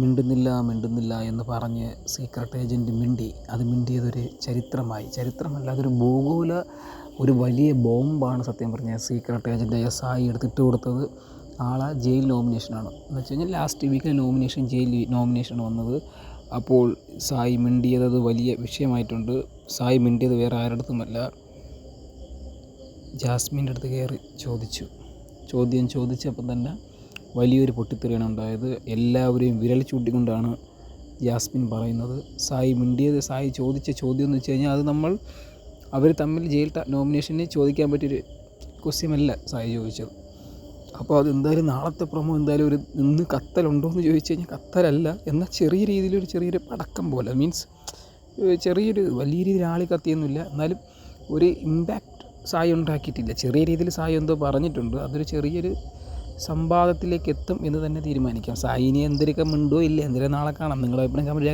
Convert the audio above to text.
മിണ്ടുന്നില്ല മിണ്ടുന്നില്ല എന്ന് പറഞ്ഞ് സീക്രട്ട് ഏജന്റ് മിണ്ടി. അത് മിണ്ടിയതൊരു ചരിത്രമായി. ചരിത്രമല്ല അതൊരു ഭൂഗോള ഒരു വലിയ ബോംബാണ് സത്യം പറഞ്ഞാൽ സീക്രട്ട് ഏജന്റ് എസ് ആയി എടുത്തിട്ട് കൊടുത്തത്. ആളെ ജയിൽ നോമിനേഷനാണ് എന്ന് വെച്ച് കഴിഞ്ഞാൽ ലാസ്റ്റ് വീക്കിൽ നോമിനേഷൻ ജയിൽ നോമിനേഷൻ വന്നത്. അപ്പോൾ സായി മിണ്ടിയത് അത് വലിയ വിഷയമായിട്ടുണ്ട്. സായി മിണ്ടിയത് വേറെ ആരുടെ അടുത്തുമല്ല ജാസ്മിന്റെ അടുത്ത് കയറി ചോദിച്ചു. ചോദ്യം ചോദിച്ചപ്പോൾ തന്നെ വലിയൊരു പൊട്ടിത്തെറിയാണ് ഉണ്ടായത്. എല്ലാവരെയും വിരൽ ചൂണ്ടിക്കൊണ്ടാണ് ജാസ്മിൻ പറയുന്നത്. സായി മിണ്ടിയത് സായി ചോദിച്ച ചോദ്യം എന്ന് വെച്ച് കഴിഞ്ഞാൽ അത് നമ്മൾ അവർ തമ്മിൽ ജയിൽ നോമിനേഷനെ ചോദിക്കാൻ പറ്റിയൊരു ക്വസ്റ്റ്യമല്ല സായി ചോദിച്ചത്. അപ്പോൾ അത് എന്തായാലും നാളത്തെ പ്രമോ എന്തായാലും ഒരു ഇന്ന് കത്തലുണ്ടോ എന്ന് ചോദിച്ചു കഴിഞ്ഞാൽ കത്തലല്ല. എന്നാൽ ചെറിയ രീതിയിലൊരു ചെറിയൊരു പടക്കം പോലെ മീൻസ് ചെറിയൊരു വലിയ രീതിയിൽ ആളി കത്തിയൊന്നുമില്ല. എന്നാലും ഒരു ഇമ്പാക്റ്റ് സായി ഉണ്ടാക്കിയിട്ടില്ല. ചെറിയ രീതിയിൽ സായി എന്തോ പറഞ്ഞിട്ടുണ്ട്. അതൊരു ചെറിയൊരു സംവാദത്തിലേക്ക് എത്തും എന്ന് തന്നെ തീരുമാനിക്കാം. എന്തൊക്കെ മിണ്ടോ ഇല്ല? എന്തെങ്കിലും നാളെ കാണാം? നിങ്ങളുടെ അഭിപ്രായം കമന്റ്